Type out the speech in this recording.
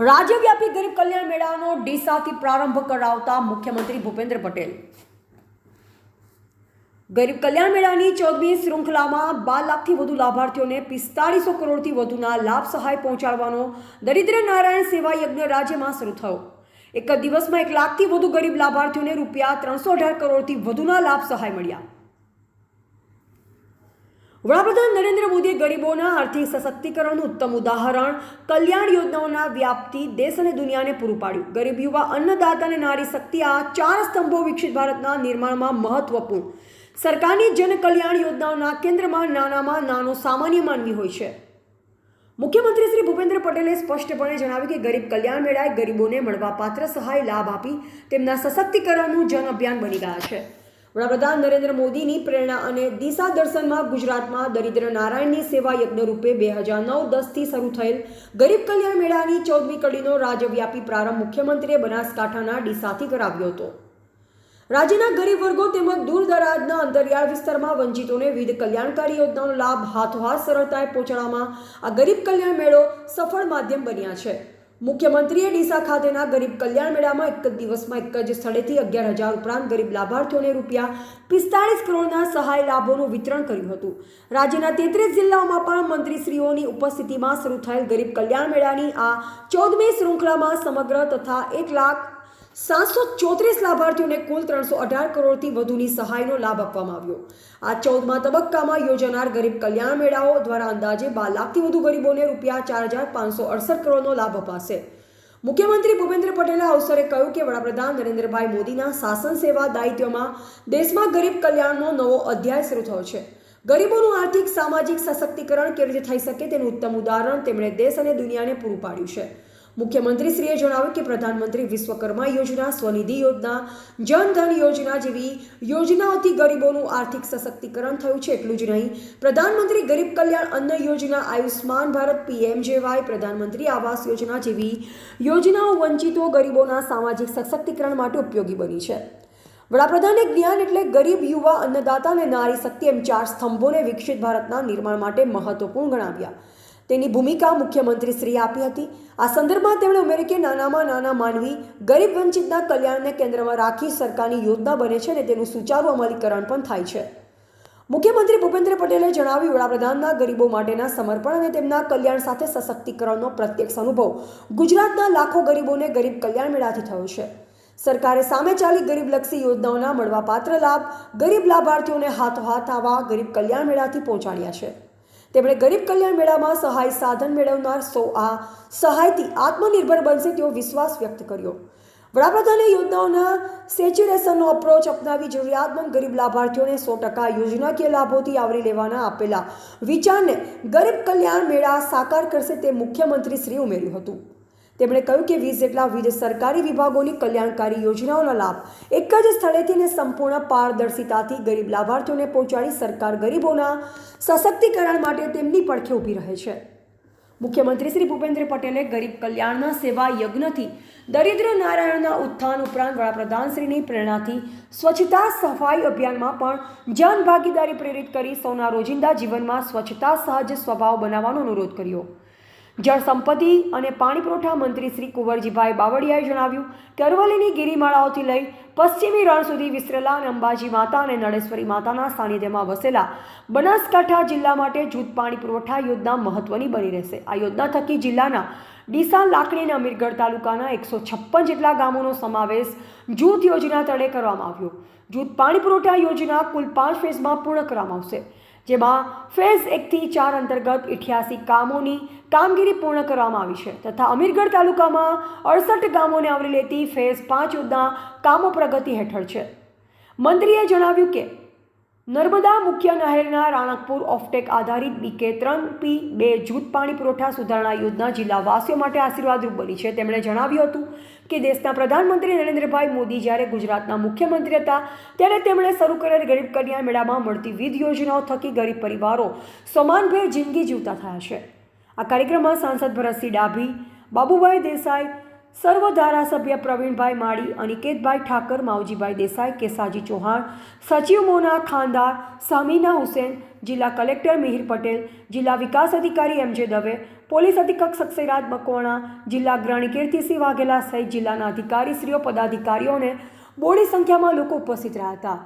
રાજ્યવ્યાપી ગરીબ કલ્યાણ મેળાનો ડીસાથી પ્રારંભ કરાવતા મુખ્યમંત્રી ભૂપેન્દ્ર પટેલ. ગરીબ કલ્યાણ મેળાની ચૌદમી શૃંખલામાં બાર લાખથી વધુ લાભાર્થીઓને પિસ્તાળીસો કરોડથી વધુના લાભ સહાય પહોંચાડવાનો દરિદ્ર નારાયણ સેવા યજ્ઞ રાજ્યમાં શરૂ થયો. એક જ દિવસમાં એક લાખથી વધુ ગરીબ લાભાર્થીઓને રૂપિયા ત્રણસો અઢાર કરોડથી વધુના લાભ સહાય મળ્યા. વડાપ્રધાન નરેન્દ્ર મોદીએ ગરીબોના આર્થિક સશક્તિકરણનું ઉત્તમ ઉદાહરણ, કલ્યાણ યોજનાઓના વ્યાપથી દેશ અને દુનિયાને પૂરું પાડ્યું. ગરીબ યુવા, અન્નદાતા અને નારી શક્તિ આ ચાર સ્તંભો વિકસિત ભારતના નિર્માણમાં મહત્વપૂર્ણ. સરકારની જન કલ્યાણ યોજનાઓના કેન્દ્રમાં નાનામાં નાનો સામાન્ય માનવી હોય છે. મુખ્યમંત્રી શ્રી ભૂપેન્દ્ર પટેલે સ્પષ્ટપણે જણાવ્યું કે ગરીબ કલ્યાણ મેળાએ ગરીબોને મળવાપાત્ર સહાય, લાભ આપી તેમના સશક્તિકરણનું જન અભિયાન બની ગયા છે. વડાપ્રધાન નરેન્દ્ર મોદીની પ્રેરણા અને દિશા દર્શનમાં ગુજરાતમાં દરિદ્ર નારાયણની સેવા યજ્ઞ રૂપે બે હજાર નવ દસથી શરૂ થયેલ ગરીબ કલ્યાણ મેળાની ચૌદમી કડીનો રાજ્યવ્યાપી પ્રારંભ મુખ્યમંત્રીએ બનાસકાંઠાના ડીસાથી કરાવ્યો હતો. રાજ્યના ગરીબ વર્ગો તેમજ દૂર દરાજના અંતરિયાળ વિસ્તારમાં વંચિતોને વિવિધ કલ્યાણકારી યોજનાનો લાભ હાથોહાથ સરળતાએ પહોંચાડવામાં આ ગરીબ કલ્યાણ મેળો સફળ માધ્યમ બન્યા છે. મુખ્યમંત્રીએ ડીસા ખાતેના ગરીબ કલ્યાણ મેળામાં એક જ દિવસમાં એક જ સ્થળેથી અગિયાર હજાર ઉપરાંત ગરીબ લાભાર્થીઓને રૂપિયા પિસ્તાળીસ કરોડના સહાય લાભોનું વિતરણ કર્યું હતું. રાજ્યના તેત્રીસ જિલ્લાઓમાં પણ મંત્રીશ્રીઓની ઉપસ્થિતિમાં શરૂ થયેલ ગરીબ કલ્યાણ મેળાની આ ચૌદમી શૃંખલામાં સમગ્ર તથા એક લાખ સાતસો ચોત્રીસ લાભાર્થીઓને કુલ ત્રણસો અઢાર કરોડથી વધુની સહાયનો લાભ આપવામાં આવ્યો. આ ચૌદમા તબક્કામાં યોજાનાર ગરીબ કલ્યાણ મેળાઓ દ્વારા અંદાજે બાર લાખથી વધુ ગરીબોને રૂપિયા ચાર હજાર પાંચસો અડસઠ કરોડનો લાભ અપાશે. મુખ્યમંત્રી ભૂપેન્દ્ર પટેલે અવસરે કહ્યું કે વડાપ્રધાન નરેન્દ્રભાઈ મોદીના શાસન સેવા દાયિત્વમાં દેશમાં ગરીબ કલ્યાણનો નવો અધ્યાય શરૂ થયો છે. ગરીબોનું આર્થિક, સામાજિક સશક્તિકરણ કેવી રીતે થઈ શકે તેનું ઉત્તમ ઉદાહરણ તેમણે દેશ અને દુનિયાને પૂરું પાડ્યું છે. મુખ્યમંત્રીશ્રીએ જણાવ્યું કે પ્રધાનમંત્રી વિશ્વકર્મા યોજના, સ્વનિધિ યોજના, જનધન યોજના જેવી યોજનાઓથી ગરીબોનું આર્થિક સશક્તિકરણ થયું છે. એટલું જ નહીં, પ્રધાનમંત્રી ગરીબ કલ્યાણ અન્ન યોજના આયુષ્માન ભારત, પીએમજેવાય, પ્રધાનમંત્રી આવાસ યોજના જેવી યોજનાઓ વંચિતો ગરીબોના સામાજિક સશક્તિકરણ માટે ઉપયોગી બની છે. વડાપ્રધાને જ્ઞાન એટલે ગરીબ યુવા અન્નદાતા અને નારી શક્તિ એમ ચાર સ્તંભોને વિકસિત ભારતના નિર્માણ માટે મહત્વપૂર્ણ ગણાવ્યા. તેની ભૂમિકા મુખ્યમંત્રીશ્રીએ આપી હતી. આ સંદર્ભમાં તેમણે ઉમેર્યું કે નાનામાં નાના માનવી ગરીબ વંચિતના કલ્યાણને કેન્દ્રમાં રાખી સરકારની યોજના બને છે અને તેનું સુચારુ અમલીકરણ પણ થાય છે. મુખ્યમંત્રી ભૂપેન્દ્ર પટેલે જણાવ્યું, વડાપ્રધાનના ગરીબો માટેના સમર્પણ અને તેમના કલ્યાણ સાથે સશક્તિકરણનો પ્રત્યક્ષ અનુભવ ગુજરાતના લાખો ગરીબોને ગરીબ કલ્યાણ મેળાથી થયો છે. સરકારે સામે ચાલી ગરીબલક્ષી યોજનાઓના મળવાપાત્ર લાભ ગરીબ લાભાર્થીઓને હાથોહાથ આવા ગરીબ કલ્યાણ મેળાથી પહોંચાડ્યા છે. તેમણે ગરીબ કલ્યાણ મેળામાં સહાય સાધન મેળવનાર સૌ આ સહાયથી આત્મનિર્ભર બનશે તેવો વિશ્વાસ વ્યક્ત કર્યો. વડાપ્રધાને યોજનાઓના સેચ્યુરેશનનો અપ્રોચ અપનાવી જરૂરિયાતમંદ ગરીબ લાભાર્થીઓને સો ટકા યોજનાકીય લાભોથી આવરી લેવાના આપેલા વિચારને ગરીબ કલ્યાણ મેળા સાકાર કરશે તે મુખ્યમંત્રી શ્રી ઉમેર્યું હતું. તેમણે કહ્યું કે વીસ જેટલા વિવિધ સરકારી વિભાગોની કલ્યાણકારી યોજનાઓના લાભ એક જ સ્થળેથી અને સંપૂર્ણ પારદર્શિતાથી ગરીબ લાભાર્થીઓને પહોંચાડી સરકાર ગરીબોના સશક્તિકરણ માટે તેમની પડખે ઊભી રહે છે. મુખ્યમંત્રી શ્રી ભૂપેન્દ્ર પટેલે ગરીબ કલ્યાણના સેવા યજ્ઞથી દરિદ્ર નારાયણના ઉત્થાન ઉપરાંત વડાપ્રધાનશ્રીની પ્રેરણાથી સ્વચ્છતા સફાઈ અભિયાનમાં પણ જન ભાગીદારી પ્રેરિત કરી સૌના રોજિંદા જીવનમાં સ્વચ્છતા સહજ સ્વભાવ બનાવવાનો અનુરોધ કર્યો. જળ સંપત્તિ અને પાણી પુરવઠા મંત્રી શ્રી કુંવરજીભાઈ બાવળિયાએ જણાવ્યું કે અરવલ્લીની ગિરિમાળાઓથી લઈ પશ્ચિમી રણ સુધી વિસ્તરેલા અને અંબાજી માતા અને નળેશ્વરી માતાના સાનિધ્યમાં વસેલા બનાસકાંઠા જિલ્લા માટે જૂથ પાણી પુરવઠા યોજના મહત્વની બની રહેશે. આ યોજના થકી જિલ્લાના ડીસા લાકડી અને અમીરગઢ તાલુકાના એકસો છપ્પન જેટલા ગામોનો સમાવેશ જૂથ યોજના તળે કરવામાં આવ્યો. જૂથ પાણી પુરવઠા યોજના કુલ પાંચ ફેઝમાં પૂર્ણ કરવામાં આવશે. જેમાં ફેઝ એકથી ચાર અંતર્ગત ઇઠ્યાસી કામોની કામગીરી પૂર્ણ કરવામાં આવી છે તથા અમીરગઢ તાલુકામાં અડસઠ ગામોને આવરી લેતી ફેઝ પાંચ યોજના કામો પ્રગતિ હેઠળ છે. મંત્રીએ જણાવ્યું કે નર્મદા મુખ્ય નહેરના રાણકપુર ઓફટેક આધારિત બીકે ત્રણ પી બે જૂથ પાણી પુરવઠા સુધારણા યોજના જિલ્લાવાસીઓ માટે આશીર્વાદરૂપ બની છે. તેમણે જણાવ્યું હતું કે દેશના પ્રધાનમંત્રી નરેન્દ્રભાઈ મોદી જ્યારે ગુજરાતના મુખ્યમંત્રી હતા, ત્યારે તેમણે શરૂ કરેલ ગરીબ કલ્યાણ મેળામાં મળતી વિવિધ યોજનાઓ થકી ગરીબ પરિવારો સમાનભેર જિંદગી જીવતા થયા છે. આ કાર્યક્રમમાં સાંસદ ભરતસિંહ ડાભી, બાબુભાઈ દેસાઈ સર્વ ધારાસભ્ય પ્રવીણભાઈ માળી, અનિકેતભાઈ ઠાકર, માવજીભાઈ દેસાઈ, કેસાજી ચૌહાણ, સચિવ મોના ખાનદાર સામીના હુસેન, જિલ્લા કલેક્ટર મિહિર પટેલ, જિલ્લા વિકાસ અધિકારી એમ જે દવે, પોલીસ અધિક્ષક સક્સેરાજ મકવાણા, જિલ્લા અગ્રણી કીર્તિસિંહ વાઘેલા સહિત જિલ્લાના અધિકારીશ્રીઓ પદાધિકારીઓને બોડી સંખ્યામાં લોકો ઉપસ્થિત રહ્યા હતા.